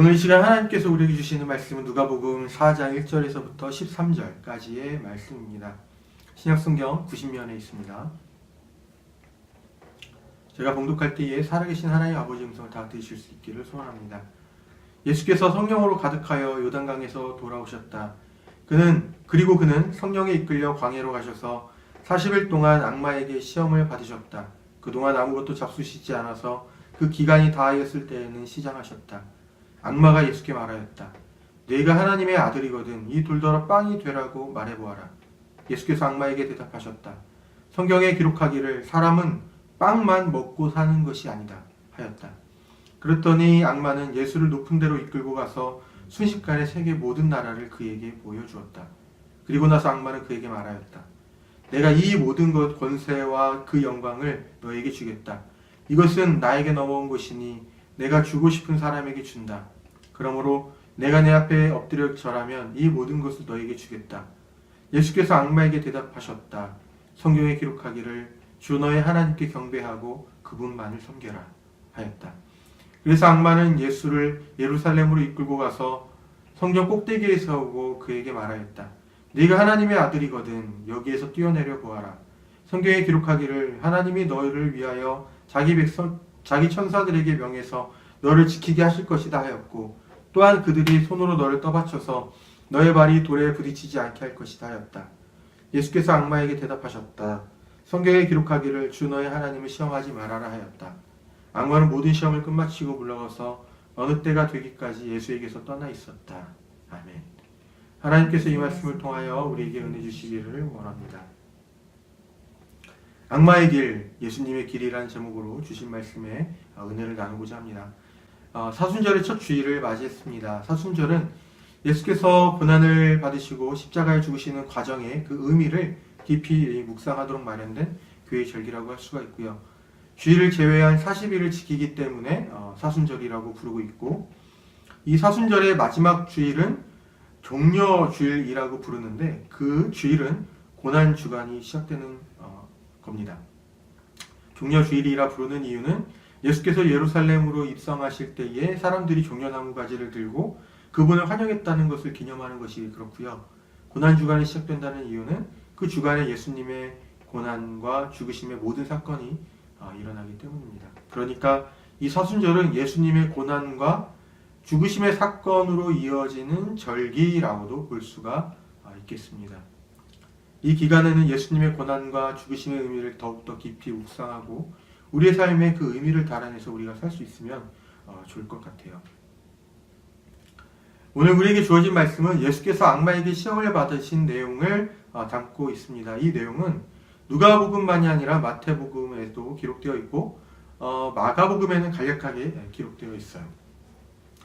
오늘 이 시간 하나님께서 우리에게 주시는 말씀은 누가복음 4장 1절에서부터 13절까지의 말씀입니다. 신약성경 90면에 있습니다. 제가 봉독할 때에 살아계신 하나님 아버지 음성을 다 들으실 수 있기를 소원합니다. 예수께서 성령으로 가득하여 요단강에서 돌아오셨다. 그는 그리고 그는 성령에 이끌려 광야로 가셔서 40일 동안 악마에게 시험을 받으셨다. 그동안 아무것도 잡수시지 않아서 그 기간이 다하였을 때에는 시장하셨다. 악마가 예수께 말하였다. 네가 하나님의 아들이거든 이 돌더러 빵이 되라고 말해보아라. 예수께서 악마에게 대답하셨다. 성경에 기록하기를 사람은 빵만 먹고 사는 것이 아니다 하였다. 그랬더니 악마는 예수를 높은 데로 이끌고 가서 순식간에 세계 모든 나라를 그에게 보여주었다. 그리고 나서 악마는 그에게 말하였다. 내가 이 모든 것 권세와 그 영광을 너에게 주겠다. 이것은 나에게 넘어온 것이니 내가 주고 싶은 사람에게 준다. 그러므로 내가 내 앞에 엎드려 절하면 이 모든 것을 너에게 주겠다. 예수께서 악마에게 대답하셨다. 성경에 기록하기를 주 너의 하나님께 경배하고 그분만을 섬겨라 하였다. 그래서 악마는 예수를 예루살렘으로 이끌고 가서 성전 꼭대기에 세우고 그에게 말하였다. 네가 하나님의 아들이거든 여기에서 뛰어내려 보아라. 성경에 기록하기를 하나님이 너희를 위하여 자기 백성 자기 천사들에게 명해서 너를 지키게 하실 것이다 하였고 또한 그들이 손으로 너를 떠받쳐서 너의 발이 돌에 부딪히지 않게 할 것이다 하였다. 예수께서 악마에게 대답하셨다. 성경에 기록하기를 주 너의 하나님을 시험하지 말아라 하였다. 악마는 모든 시험을 끝마치고 물러가서 어느 때가 되기까지 예수에게서 떠나 있었다. 아멘. 하나님께서 이 말씀을 통하여 우리에게 은혜 주시기를 원합니다. 악마의 길, 예수님의 길이라는 제목으로 주신 말씀에 은혜를 나누고자 합니다. 어, 사순절의 첫 주일을 맞이했습니다. 사순절은 예수께서 고난을 받으시고 십자가에 죽으시는 과정의 그 의미를 깊이 묵상하도록 마련된 교회 절기라고 할 수가 있고요. 주일을 제외한 40일을 지키기 때문에 어, 사순절이라고 부르고 있고 이 사순절의 마지막 주일은 종려 주일이라고 부르는데 그 주일은 고난 주간이 시작되는 어, 겁니다. 종려 주일이라 부르는 이유는 예수께서 예루살렘으로 입성하실 때에 사람들이 종려나무 가지를 들고 그분을 환영했다는 것을 기념하는 것이 그렇고요. 고난 주간이 시작된다는 이유는 그 주간에 예수님의 고난과 죽으심의 모든 사건이 어, 일어나기 때문입니다. 그러니까 이 사순절은 예수님의 고난과 죽으심의 사건으로 이어지는 절기라고도 볼 수가 어, 있겠습니다. 이 기간에는 예수님의 고난과 죽으심의 의미를 더욱더 깊이 묵상하고 우리의 삶에 그 의미를 달아내서 우리가 살 수 있으면 어, 좋을 것 같아요. 오늘 우리에게 주어진 말씀은 예수께서 악마에게 시험을 받으신 내용을 어, 담고 있습니다. 이 내용은 누가복음만이 아니라 마태복음에도 기록되어 있고 어, 마가복음에는 간략하게 기록되어 있어요.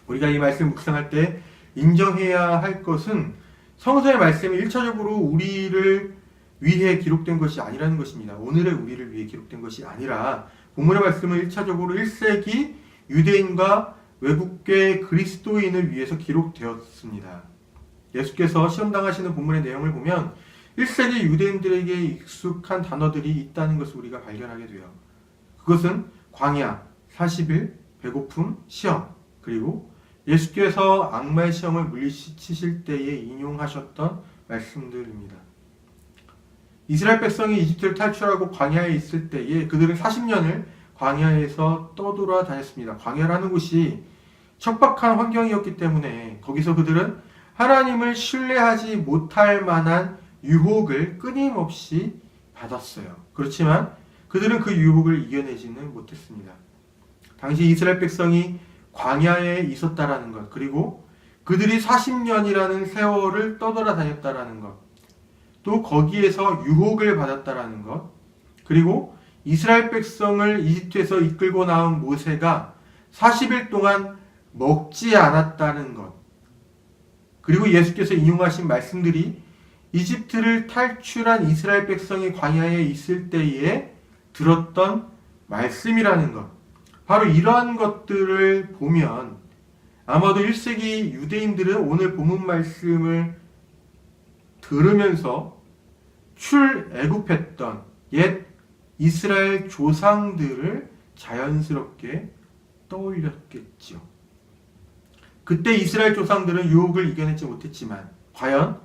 우리가 이 말씀 묵상할 때 인정해야 할 것은 성서의 말씀이 일차적으로 우리를 위해 기록된 것이 아니라는 것입니다. 오늘의 우리를 위해 기록된 것이 아니라 본문의 말씀은 1차적으로 1세기 유대인과 외국계 그리스도인을 위해서 기록되었습니다. 예수께서 시험당하시는 본문의 내용을 보면 1세기 유대인들에게 익숙한 단어들이 있다는 것을 우리가 발견하게 돼요. 그것은 광야, 40일, 배고픔, 시험, 그리고 예수께서 악마의 시험을 물리치실 때에 인용하셨던 말씀들입니다. 이스라엘 백성이 이집트를 탈출하고 광야에 있을 때에 그들은 40년을 광야에서 떠돌아 다녔습니다. 광야라는 곳이 척박한 환경이었기 때문에 거기서 그들은 하나님을 신뢰하지 못할 만한 유혹을 끊임없이 받았어요. 그렇지만 그들은 그 유혹을 이겨내지는 못했습니다. 당시 이스라엘 백성이 광야에 있었다라는 것, 그리고 그들이 40년이라는 세월을 떠돌아 다녔다라는 것, 또 거기에서 유혹을 받았다라는 것, 그리고 이스라엘 백성을 이집트에서 이끌고 나온 모세가 40일 동안 먹지 않았다는 것, 그리고 예수께서 인용하신 말씀들이 이집트를 탈출한 이스라엘 백성이 광야에 있을 때에 들었던 말씀이라는 것, 바로 이러한 것들을 보면 아마도 1세기 유대인들은 오늘 본문 말씀을 들으면서 출애굽했던 옛 이스라엘 조상들을 자연스럽게 떠올렸겠죠. 그때 이스라엘 조상들은 유혹을 이겨내지 못했지만 과연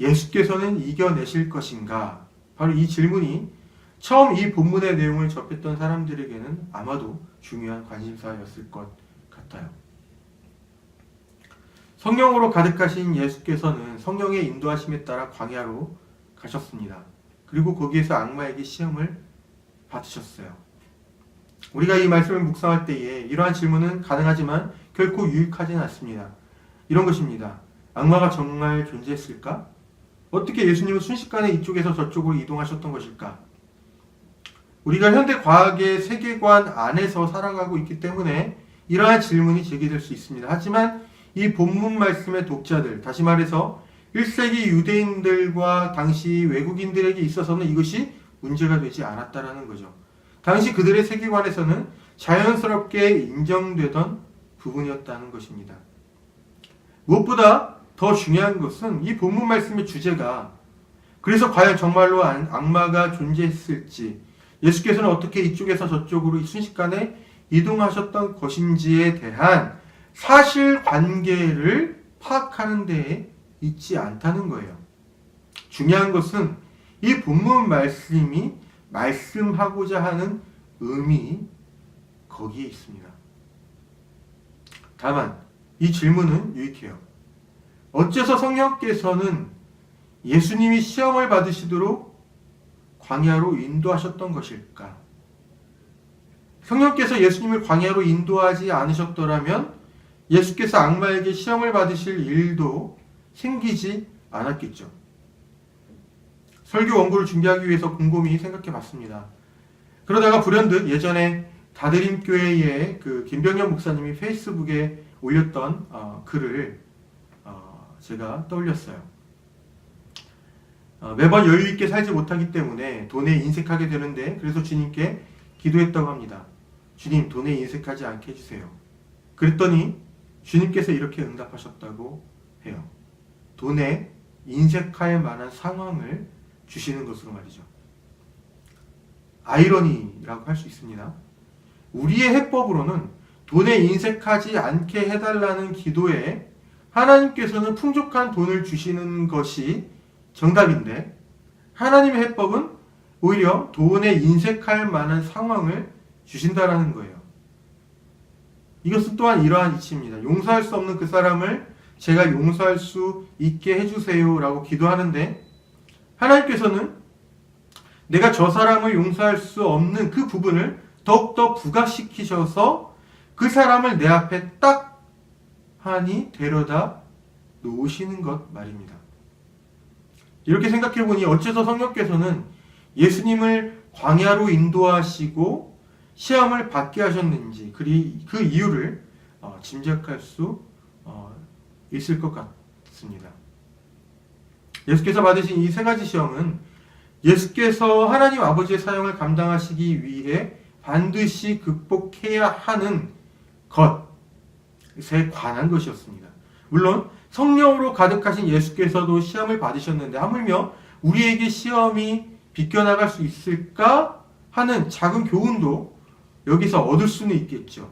예수께서는 이겨내실 것인가? 바로 이 질문이 처음 이 본문의 내용을 접했던 사람들에게는 아마도 중요한 관심사였을 것 같아요. 성령으로 가득하신 예수께서는 성령의 인도하심에 따라 광야로 가셨습니다. 그리고 거기에서 악마에게 시험을 받으셨어요. 우리가 이 말씀을 묵상할 때에 이러한 질문은 가능하지만 결코 유익하지는 않습니다. 이런 것입니다. 악마가 정말 존재했을까? 어떻게 예수님은 순식간에 이쪽에서 저쪽으로 이동하셨던 것일까? 우리가 현대 과학의 세계관 안에서 살아가고 있기 때문에 이러한 질문이 제기될 수 있습니다. 하지만 이 본문 말씀의 독자들, 다시 말해서 1세기 유대인들과 당시 외국인들에게 있어서는 이것이 문제가 되지 않았다라는 거죠. 당시 그들의 세계관에서는 자연스럽게 인정되던 부분이었다는 것입니다. 무엇보다 더 중요한 것은 이 본문 말씀의 주제가 그래서 과연 정말로 안- 악마가 존재했을지 예수께서는 어떻게 이쪽에서 저쪽으로 순식간에 이동하셨던 것인지에 대한 사실 관계를 파악하는 데에 있지 않다는 거예요. 중요한 것은 이 본문 말씀이 말씀하고자 하는 의미 거기에 있습니다. 다만 이 질문은 유익해요. 어째서 성령께서는 예수님이 시험을 받으시도록 광야로 인도하셨던 것일까? 성령께서 예수님을 광야로 인도하지 않으셨더라면 예수께서 악마에게 시험을 받으실 일도 생기지 않았겠죠. 설교 원고를 준비하기 위해서 곰곰이 생각해 봤습니다. 그러다가 불현듯 예전에 다드림 교회의 그 김병현 목사님이 페이스북에 올렸던 어, 글을 어, 제가 떠올렸어요. 어, 매번 여유 있게 살지 못하기 때문에 돈에 인색하게 되는데 그래서 주님께 기도했다고 합니다. 주님 돈에 인색하지 않게 해주세요. 그랬더니 주님께서 이렇게 응답하셨다고 해요. 돈에 인색할 만한 상황을 주시는 것으로 말이죠. 아이러니라고 할 수 있습니다. 우리의 해법으로는 돈에 인색하지 않게 해달라는 기도에 하나님께서는 풍족한 돈을 주시는 것이 정답인데 하나님의 해법은 오히려 돈에 인색할 만한 상황을 주신다라는 거예요. 이것은 또한 이러한 이치입니다. 용서할 수 없는 그 사람을 제가 용서할 수 있게 해주세요라고 기도하는데 하나님께서는 내가 저 사람을 용서할 수 없는 그 부분을 더욱더 부각시키셔서 그 사람을 내 앞에 딱 하니 데려다 놓으시는 것 말입니다. 이렇게 생각해 보니 어째서 성령께서는 예수님을 광야로 인도하시고 시험을 받게 하셨는지 그리 그 이유를 어, 짐작할 수 어, 있을 것 같습니다. 예수께서 받으신 이 세 가지 시험은 예수께서 하나님 아버지의 사용을 감당하시기 위해 반드시 극복해야 하는 것에 관한 것이었습니다. 물론 성령으로 가득하신 예수께서도 시험을 받으셨는데 하물며 우리에게 시험이 비껴나갈 수 있을까 하는 작은 교훈도 여기서 얻을 수는 있겠죠.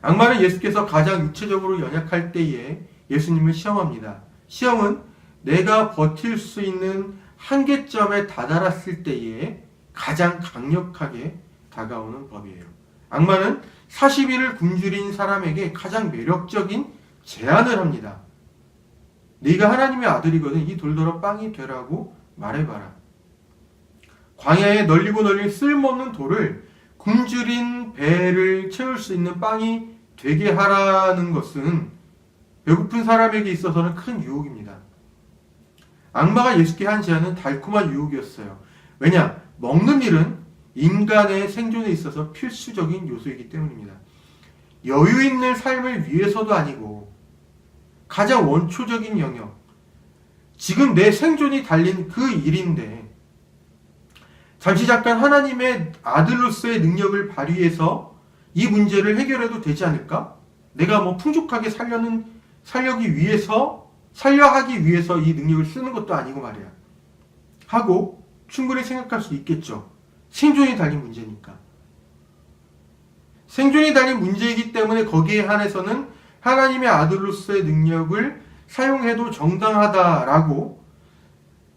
악마는 예수께서 가장 육체적으로 연약할 때에 예수님을 시험합니다. 시험은 내가 버틸 수 있는 한계점에 다다랐을 때에 가장 강력하게 다가오는 법이에요. 악마는 40일을 굶주린 사람에게 가장 매력적인 제안을 합니다. 네가 하나님의 아들이거든 이 돌더러 빵이 되라고 말해봐라. 광야에 널리고 널린 쓸모없는 돌을 굶주린 배를 채울 수 있는 빵이 되게 하라는 것은 배고픈 사람에게 있어서는 큰 유혹입니다. 악마가 예수께 한 제안은 달콤한 유혹이었어요. 왜냐? 먹는 일은 인간의 생존에 있어서 필수적인 요소이기 때문입니다. 여유 있는 삶을 위해서도 아니고 가장 원초적인 영역, 지금 내 생존이 달린 그 일인데 잠시 잠깐 하나님의 아들로서의 능력을 발휘해서 이 문제를 해결해도 되지 않을까? 내가 뭐 풍족하게 살려는 살려기 위해서 살려 하기 위해서 이 능력을 쓰는 것도 아니고 말이야. 하고 충분히 생각할 수 있겠죠. 생존이 달린 문제니까. 생존이 달린 문제이기 때문에 거기에 한해서는 하나님의 아들로서의 능력을 사용해도 정당하다라고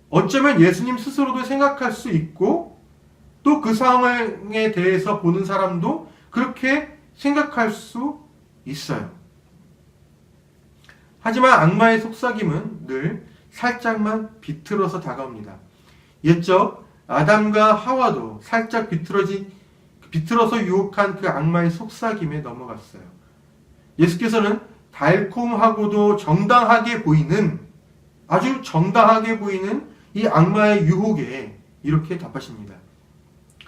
어쩌면 예수님 스스로도 생각할 수 있고 또 그 상황에 대해서 보는 사람도 그렇게 생각할 수 있어요. 하지만 악마의 속삭임은 늘 살짝만 비틀어서 다가옵니다. 옛적 아담과 하와도 살짝 비틀어진 비틀어서 유혹한 그 악마의 속삭임에 넘어갔어요. 예수께서는 달콤하고도 정당하게 보이는 아주 정당하게 보이는 이 악마의 유혹에 이렇게 답하십니다.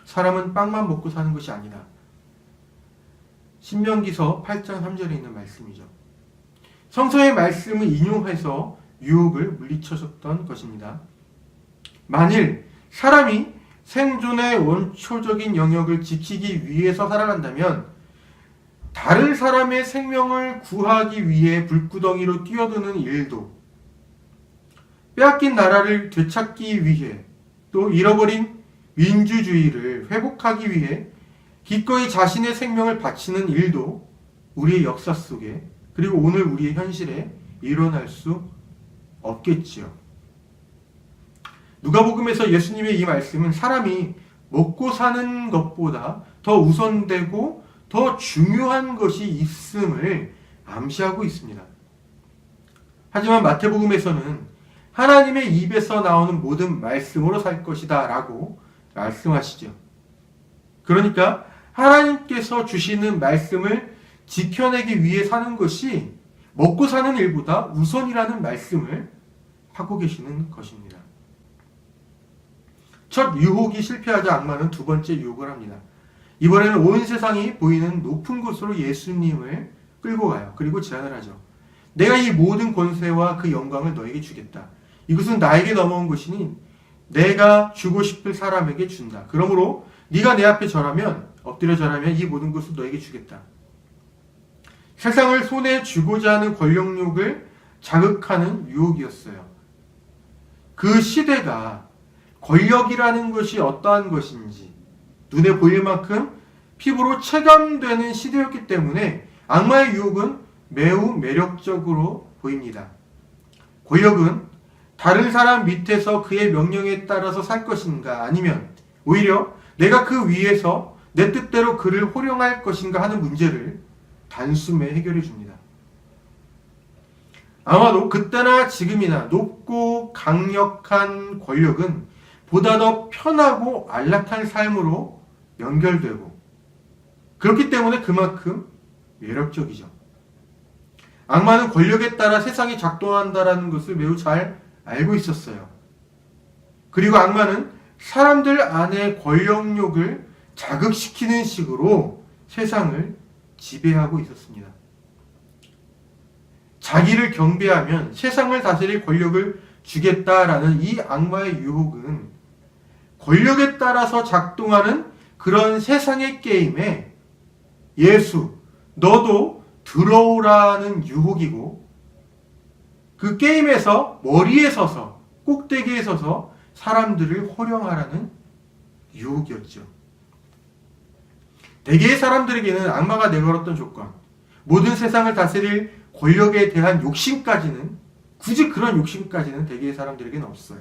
사람은 빵만 먹고 사는 것이 아니다. 신명기서 8장 3절에 있는 말씀이죠. 성서의 말씀을 인용해서 유혹을 물리쳐줬던 것입니다. 만일 사람이 생존의 원초적인 영역을 지키기 위해서 살아간다면 다른 사람의 생명을 구하기 위해 불구덩이로 뛰어드는 일도 빼앗긴 나라를 되찾기 위해 또 잃어버린 민주주의를 회복하기 위해 기꺼이 자신의 생명을 바치는 일도 우리의 역사 속에 그리고 오늘 우리의 현실에 일어날 수 없겠지요. 누가복음에서 예수님의 이 말씀은 사람이 먹고 사는 것보다 더 우선되고 더 중요한 것이 있음을 암시하고 있습니다. 하지만 마태복음에서는 하나님의 입에서 나오는 모든 말씀으로 살 것이다 라고 말씀하시죠. 그러니까 하나님께서 주시는 말씀을 지켜내기 위해 사는 것이 먹고 사는 일보다 우선이라는 말씀을 하고 계시는 것입니다. 첫 유혹이 실패하자 악마는 두 번째 유혹을 합니다. 이번에는 온 세상이 보이는 높은 곳으로 예수님을 끌고 가요. 그리고 제안을 하죠. 내가 이 모든 권세와 그 영광을 너에게 주겠다. 이것은 나에게 넘어온 것이니 내가 주고 싶을 사람에게 준다. 그러므로 네가 내 앞에 절하면 엎드려 절하면 이 모든 것을 너에게 주겠다. 세상을 손에 쥐고자 하는 권력욕을 자극하는 유혹이었어요. 그 시대가 권력이라는 것이 어떠한 것인지 눈에 보일 만큼 피부로 체감되는 시대였기 때문에 악마의 유혹은 매우 매력적으로 보입니다. 권력은 다른 사람 밑에서 그의 명령에 따라서 살 것인가 아니면 오히려 내가 그 위에서 내 뜻대로 그를 호령할 것인가 하는 문제를 단숨에 해결해 줍니다. 아마도 그때나 지금이나 높고 강력한 권력은 보다 더 편하고 안락한 삶으로 연결되고 그렇기 때문에 그만큼 매력적이죠. 악마는 권력에 따라 세상이 작동한다라는 것을 매우 잘 알고 있었어요. 그리고 악마는 사람들 안에 권력욕을 자극시키는 식으로 세상을 지배하고 있었습니다. 자기를 경배하면 세상을 다스릴 권력을 주겠다라는 이 악마의 유혹은 권력에 따라서 작동하는 그런 세상의 게임에 예수, 너도 들어오라는 유혹이고 그 게임에서 머리에 서서 꼭대기에 서서 사람들을 호령하라는 유혹이었죠. 대개의 사람들에게는 악마가 내걸었던 조건, 모든 세상을 다스릴 권력에 대한 욕심까지는 굳이 그런 욕심까지는 대개의 사람들에게는 없어요.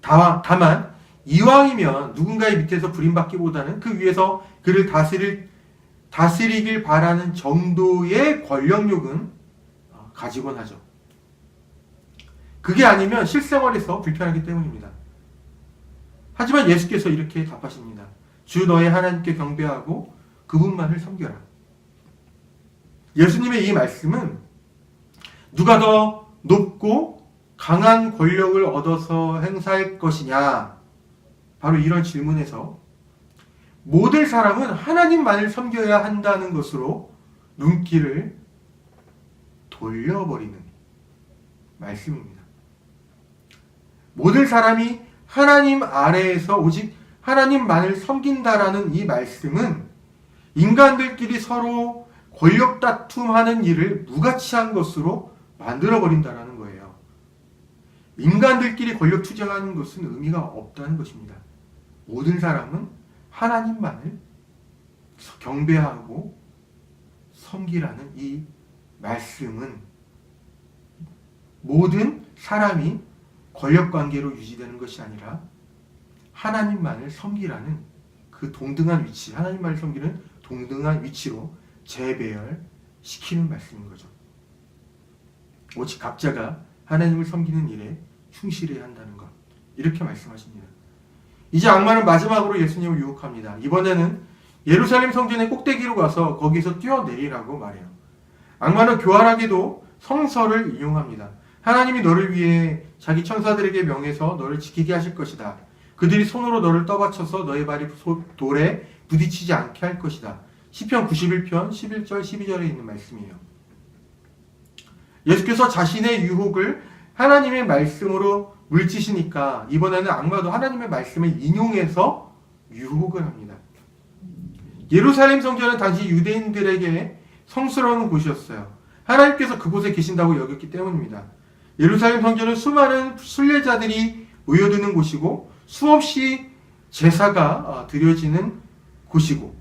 다만 이왕이면 누군가의 밑에서 부림받기보다는 그 위에서 그를 다스릴 다스리길 바라는 정도의 권력욕은 어, 가지곤 하죠. 그게 아니면 실생활에서 불편하기 때문입니다. 하지만 예수께서 이렇게 답하십니다. 주 너의 하나님께 경배하고 그분만을 섬겨라. 예수님의 이 말씀은 누가 더 높고 강한 권력을 얻어서 행사할 것이냐? 바로 이런 질문에서 모든 사람은 하나님만을 섬겨야 한다는 것으로 눈길을 돌려버리는 말씀입니다. 모든 사람이 하나님 아래에서 오직 하나님만을 섬긴다라는 이 말씀은 인간들끼리 서로 권력 다툼하는 일을 무가치한 것으로 만들어 버린다라는 거예요. 인간들끼리 권력 투쟁하는 것은 의미가 없다는 것입니다. 모든 사람은 하나님만을 경배하고 섬기라는 이 말씀은 모든 사람이 권력 관계로 유지되는 것이 아니라 하나님만을 섬기라는 그 동등한 위치, 하나님만을 섬기는 동등한 위치로 재배열시키는 말씀인 거죠. 오직 각자가 하나님을 섬기는 일에 충실해야 한다는 것. 이렇게 말씀하십니다. 이제 악마는 마지막으로 예수님을 유혹합니다. 이번에는 예루살렘 성전의 꼭대기로 가서 거기서 뛰어내리라고 말해요. 악마는 교활하게도 성서를 인용합니다. 하나님이 너를 위해 자기 천사들에게 명해서 너를 지키게 하실 것이다. 그들이 손으로 너를 떠받쳐서 너의 발이 소- 돌에 부딪히지 않게 할 것이다. 시편 91편 11절 12절에 있는 말씀이에요. 예수께서 자신의 유혹을 하나님의 말씀으로 물지시니까 이번에는 악마도 하나님의 말씀을 인용해서 유혹을 합니다. 예루살렘 성전은 당시 유대인들에게 성스러운 곳이었어요. 하나님께서 그곳에 계신다고 여겼기 때문입니다. 예루살렘 성전은 수많은 순례자들이 모여드는 곳이고 수없이 제사가 어, 드려지는 곳이고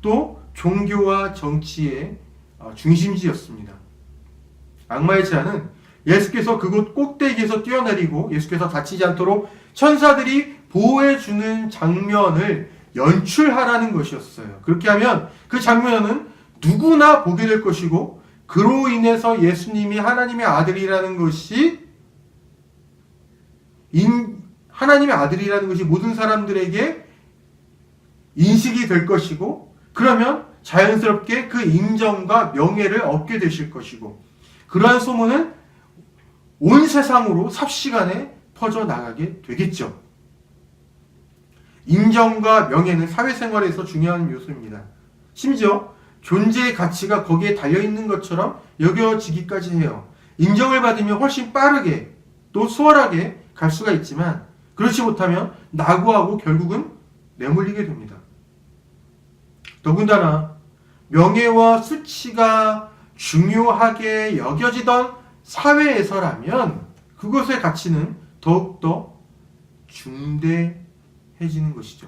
또 종교와 정치의 어, 중심지였습니다. 악마의 제안은 예수께서 그곳 꼭대기에서 뛰어내리고 예수께서 다치지 않도록 천사들이 보호해주는 장면을 연출하라는 것이었어요. 그렇게 하면 그 장면은 누구나 보게 될 것이고 그로 인해서 예수님이 하나님의 아들이라는 것이 인, 하나님의 아들이라는 것이 모든 사람들에게 인식이 될 것이고 그러면 자연스럽게 그 인정과 명예를 얻게 되실 것이고 그러한 소문은 온 세상으로 삽시간에 퍼져 나가게 되겠죠. 인정과 명예는 사회생활에서 중요한 요소입니다. 심지어 존재의 가치가 거기에 달려있는 것처럼 여겨지기까지 해요. 인정을 받으면 훨씬 빠르게 또 수월하게 갈 수가 있지만 그렇지 못하면 낙오하고 결국은 내몰리게 됩니다. 더군다나 명예와 수치가 중요하게 여겨지던 사회에서라면 그것의 가치는 더욱더 중대해지는 것이죠.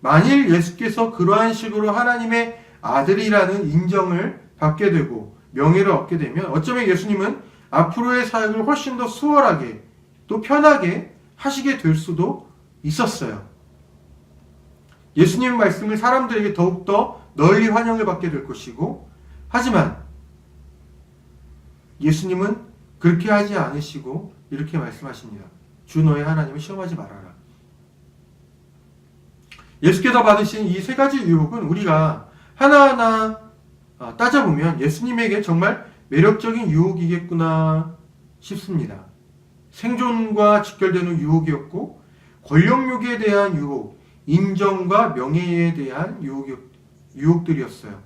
만일 예수께서 그러한 식으로 하나님의 아들이라는 인정을 받게 되고 명예를 얻게 되면 어쩌면 예수님은 앞으로의 사역을 훨씬 더 수월하게 또 편하게 하시게 될 수도 있었어요. 예수님 말씀을 사람들에게 더욱더 널리 환영을 받게 될 것이고 하지만 예수님은 그렇게 하지 않으시고 이렇게 말씀하십니다. 주 너의 하나님을 시험하지 말아라. 예수께서 받으신 이 세 가지 유혹은 우리가 하나하나 어, 따져보면 예수님에게 정말 매력적인 유혹이겠구나 싶습니다. 생존과 직결되는 유혹이었고 권력욕에 대한 유혹, 인정과 명예에 대한 유혹, 유혹들이었어요.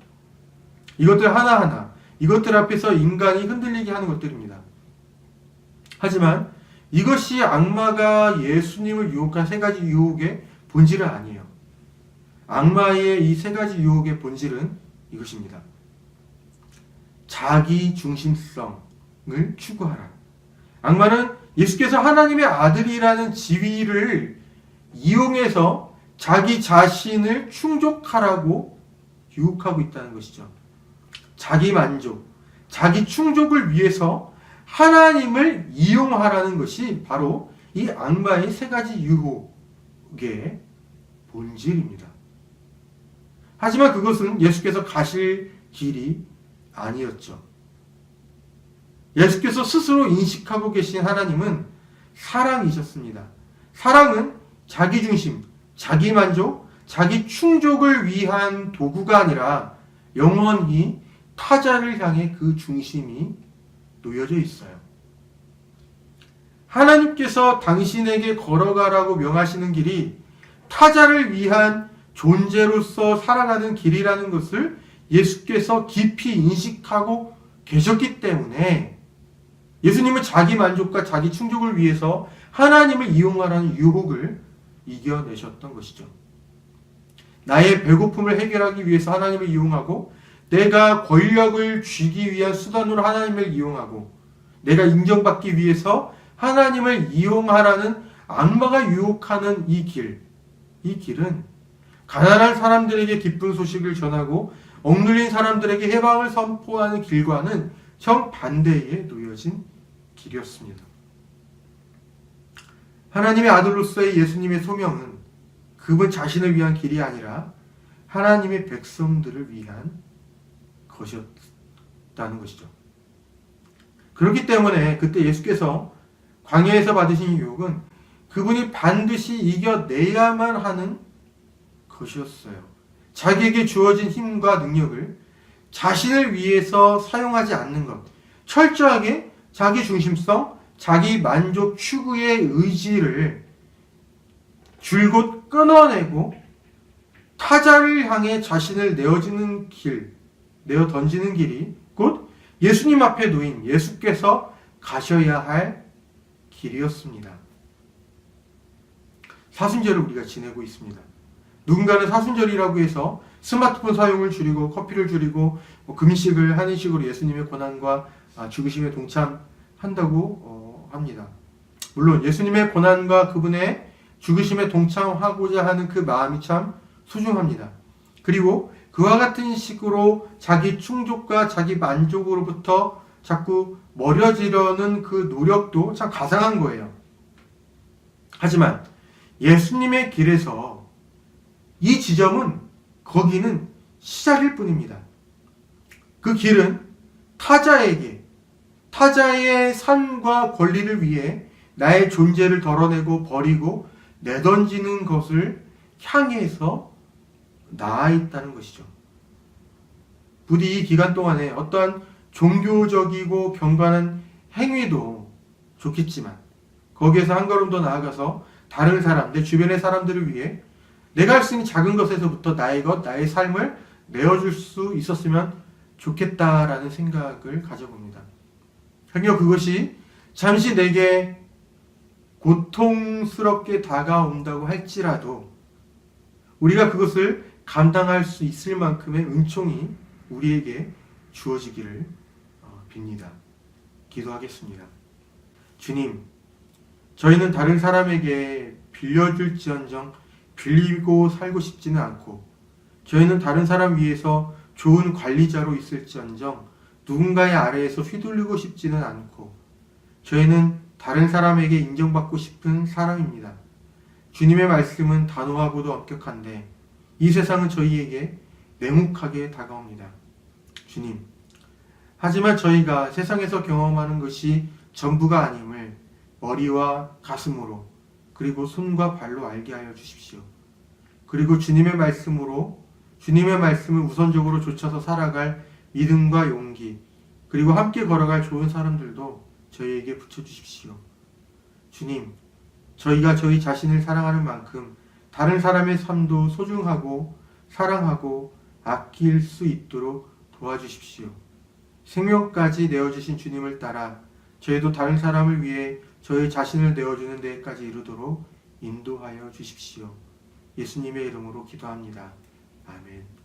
이것들 하나하나 이것들 앞에서 인간이 흔들리게 하는 것들입니다. 하지만 이것이 악마가 예수님을 유혹한 세 가지 유혹의 본질은 아니에요. 악마의 이 세 가지 유혹의 본질은 이것입니다. 자기 중심성을 추구하라. 악마는 예수께서 하나님의 아들이라는 지위를 이용해서 자기 자신을 충족하라고 유혹하고 있다는 것이죠. 자기 만족, 자기 충족을 위해서 하나님을 이용하라는 것이 바로 이 악마의 세 가지 유혹의 본질입니다. 하지만 그것은 예수께서 가실 길이 아니었죠. 예수께서 스스로 인식하고 계신 하나님은 사랑이셨습니다. 사랑은 자기 중심, 자기 만족, 자기 충족을 위한 도구가 아니라 영원히 타자를 향해 그 중심이 놓여져 있어요. 하나님께서 당신에게 걸어가라고 명하시는 길이 타자를 위한 존재로서 살아가는 길이라는 것을 예수께서 깊이 인식하고 계셨기 때문에 예수님은 자기 만족과 자기 충족을 위해서 하나님을 이용하라는 유혹을 이겨내셨던 것이죠. 나의 배고픔을 해결하기 위해서 하나님을 이용하고 내가 권력을 쥐기 위한 수단으로 하나님을 이용하고 내가 인정받기 위해서 하나님을 이용하라는 악마가 유혹하는 이 길, 이 길은 가난한 사람들에게 기쁜 소식을 전하고 억눌린 사람들에게 해방을 선포하는 길과는 정반대에 놓여진 길이었습니다. 하나님의 아들로서의 예수님의 소명은 그분 자신을 위한 길이 아니라 하나님의 백성들을 위한 것이었다는 것이죠. 그렇기 때문에 그때 예수께서 광야에서 받으신 유혹은 그분이 반드시 이겨내야만 하는 것이었어요. 자기에게 주어진 힘과 능력을 자신을 위해서 사용하지 않는 것. 철저하게 자기 중심성, 자기 만족 추구의 의지를 줄곧 끊어내고 타자를 향해 자신을 내어지는 길, 내어 던지는 길이 곧 예수님 앞에 놓인 예수께서 가셔야 할 길이었습니다. 사순절을 우리가 지내고 있습니다. 누군가는 사순절이라고 해서 스마트폰 사용을 줄이고 커피를 줄이고 뭐 금식을 하는 식으로 예수님의 고난과 아, 죽으심에 동참한다고 어, 합니다. 물론 예수님의 고난과 그분의 죽으심에 동참하고자 하는 그 마음이 참 소중합니다. 그리고 그와 같은 식으로 자기 충족과 자기 만족으로부터 자꾸 멀어지려는 그 노력도 참 가상한 거예요. 하지만 예수님의 길에서 이 지점은 거기는 시작일 뿐입니다. 그 길은 타자에게 타자의 삶과 권리를 위해 나의 존재를 덜어내고 버리고 내던지는 것을 향해서 나아 있다는 것이죠. 부디 이 기간 동안에 어떠한 종교적이고 경건한 행위도 좋겠지만 거기에서 한 걸음 더 나아가서 다른 사람, 내 주변의 사람들을 위해 내가 할 수 있는 작은 것에서부터 나의 것, 나의 삶을 내어줄 수 있었으면 좋겠다라는 생각을 가져봅니다. 하여 그것이 잠시 내게 고통스럽게 다가온다고 할지라도 우리가 그것을 감당할 수 있을 만큼의 은총이 우리에게 주어지기를 어, 빕니다. 기도하겠습니다. 주님, 저희는 다른 사람에게 빌려줄지언정 빌리고 살고 싶지는 않고 저희는 다른 사람 위해서 좋은 관리자로 있을지언정 누군가의 아래에서 휘둘리고 싶지는 않고 저희는 다른 사람에게 인정받고 싶은 사람입니다. 주님의 말씀은 단호하고도 엄격한데 이 세상은 저희에게 냉혹하게 다가옵니다. 주님, 하지만 저희가 세상에서 경험하는 것이 전부가 아님을 머리와 가슴으로 그리고 손과 발로 알게 하여 주십시오. 그리고 주님의 말씀으로 주님의 말씀을 우선적으로 좇아서 살아갈 믿음과 용기 그리고 함께 걸어갈 좋은 사람들도 저희에게 붙여주십시오. 주님, 저희가 저희 자신을 사랑하는 만큼 다른 사람의 삶도 소중하고 사랑하고 아낄 수 있도록 도와주십시오. 생명까지 내어주신 주님을 따라 저희도 다른 사람을 위해 저희 자신을 내어주는 데까지 이르도록 인도하여 주십시오. 예수님의 이름으로 기도합니다. 아멘.